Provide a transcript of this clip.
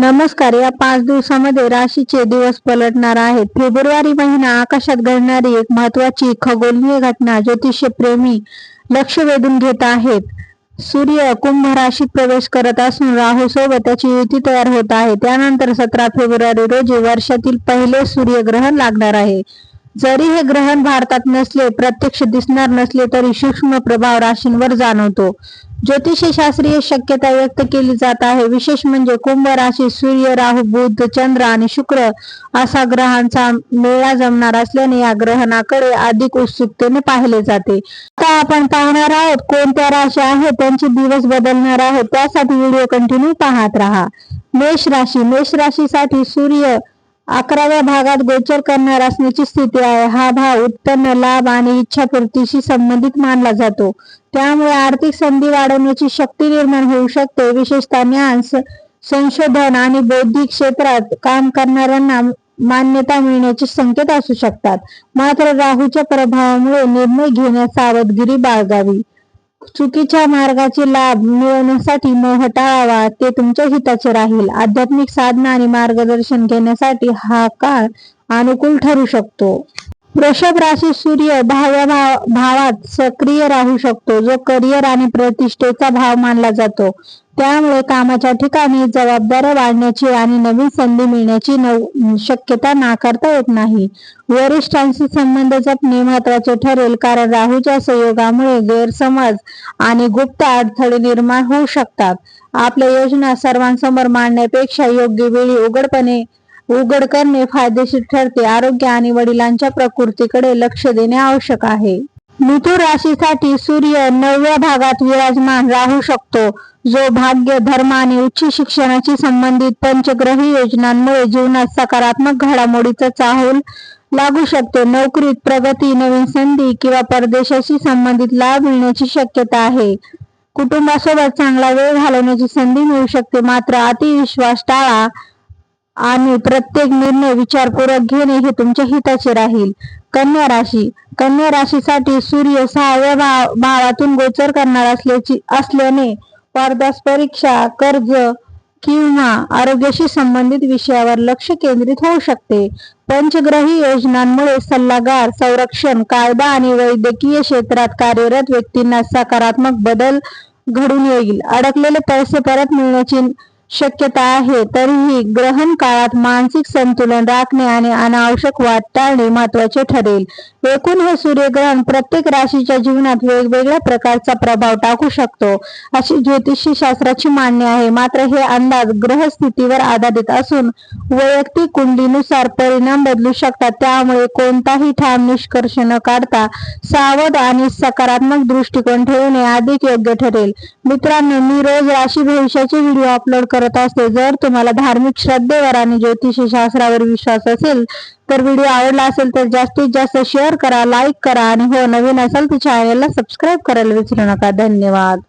नमस्कार या पाच दिवसामध्ये राशीचे दिवस पलटणार आहेत. फेब्रुवारी महिना आकाशात घडणारी एक महत्वाची खगोलीय घटना ज्योतिष्य प्रेमी लक्ष वेधून घेत आहेत. सूर्य कुंभ राशीत प्रवेश करत असून राहू सोबत त्याची युती तयार होत आहे. त्यानंतर सतरा फेब्रुवारी रोजी वर्षातील पहिले सूर्यग्रहण लागणार आहे. जरी हे ग्रहण भारतात नसले प्रत्यक्ष दिसणार नसले तरी सूक्ष्म प्रभाव राशींवर जाणवतो. ज्योतिषशास्त्रीय शक्यता व्यक्त केली जात आहे. विशेष म्हणजे कुंभ राशी सूर्य राहू बुध चंद्र आणि शुक्र असा ग्रहांचा मेळा जमणार असल्याने या ग्रहणाकडे अधिक उत्सुकतेने पाहिले जाते. आता आपण पाहणार आहोत कोणत्या राशी आहेत त्यांचे दिवस बदलणार आहेत त्यासाठी व्हिडिओ कंटिन्यू पाहत राहा. मेष राशी मेष राशीसाठी सूर्य अकराव्या भागात गोचर करणार असण्याची स्थिती आहे. हा भाव उत्पन्न लाभ आणि इच्छापूर्तीशी संबंधित मानला जातो. त्यामुळे आर्थिक संधी वाढवण्याची शक्ती निर्माण होऊ शकते. विशेषतः ज्ञान संशोधन आणि बौद्धिक क्षेत्रात काम करणाऱ्यांना मान्यता मिळण्याचे संकेत असू शकतात. मात्र राहूच्या प्रभावामुळे निर्णय घेण्यास सावधगिरी बाळगावी. चुकीच्या मार्गाचे लाभ मिळवण्यासाठी मोह टाळावा ते तुमच्या हिताचे राहील. आध्यात्मिक साधना आणि मार्गदर्शन घेण्यासाठी हा काळ अनुकूल ठरू शकतो. वृषभ राशी सूर्य भाव्या भावात सक्रिय राहू शकतो जो करिअर आणि प्रतिष्ठेचा भाव मानला जातो. त्यामुळे कामाच्या ठिकाणी जबाबदाऱ्या वाढण्याची आणि नवीन संधी मिळण्याची शक्यता नाकारता येत नाही. वरिष्ठांशी संबंध जपणे महत्त्वाचे ठरेल कारण राहूच्या संयोगामुळे गैरसमज आणि गुप्त अडथळे निर्माण होऊ शकतात. आपल्या योजना सर्वांसमोर मांडण्यापेक्षा योग्य वेळी उघडपणे उघड करणे फायदेशीर ठरते. आरोग्य आणि वडिलांच्या प्रकृतीकडे लक्ष देणे आवश्यक आहे. मिथुन राशीसाठी सूर्य नवव्या भागात विराजमान राहू शकतो. जो भाग्य धर्म आणि उच्च शिक्षणाशी संबंधित पंचग्रही योजनांमुळे जीवनात सकारात्मक घडामोडीचा चाहूल लागू शकतो. नोकरीत प्रगती नवीन संधी किंवा परदेशाशी संबंधित लाभ मिळण्याची शक्यता आहे. कुटुंबासोबत चांगला वेळ घालवण्याची संधी मिळू शकते. मात्र अतिविश्वास टाळा. आणि प्रत्येक निर्णय विचारपूर्वक घेणे हे तुमच्या हिताचे राहील. कन्या राशी. कन्या राशीसाठी सूर्य सहाव्या भावातून गोचर करणार असल्याची असल्याने स्पर्धा परीक्षा कर्ज किंवा आरोग्याशी संबंधित विषयावर लक्ष केंद्रित होऊ शकते. पंचग्रही योजनांमुळे सल्लागार संरक्षण कायदा आणि वैद्यकीय क्षेत्रात कार्यरत व्यक्तींना सकारात्मक बदल घडून येईल. अडकलेले पैसे परत मिळण्याची शक्यता आहे तरीही ग्रहण काळात मानसिक संतुलन राखणे आणि अनावश्यक वाद टाळणे महत्त्वाचे ठरेल. एकूण हे सूर्यग्रहण प्रत्येक राशीच्या जीवनात वेगवेगळ्या प्रकारचा प्रभाव टाकू शकतो अशी ज्योतिषी शास्त्राची मान्य आहे. मात्र हे अंदाज ग्रहस्थितीवर आधारित असून वैयक्तिक कुंडीनुसार परिणाम बदलू शकतात. त्यामुळे कोणताही ठाम निष्कर्ष न काढता सावध आणि सकारात्मक दृष्टिकोन ठेवणे अधिक योग्य ठरेल. मित्रांनो मी रोज राशी भविष्याचे व्हिडिओ अपलोड करत असते. जर तुम्हाला धार्मिक श्रद्धेवर आणि ज्योतिषी शास्त्रावर विश्वास असेल तर व्हिडिओ आवडला असेल तर जास्तीत जास्त शेअर करा लाईक करा आणि हो नवीन असेल तर चॅनलला सबस्क्राईब करायला विसरू नका. धन्यवाद.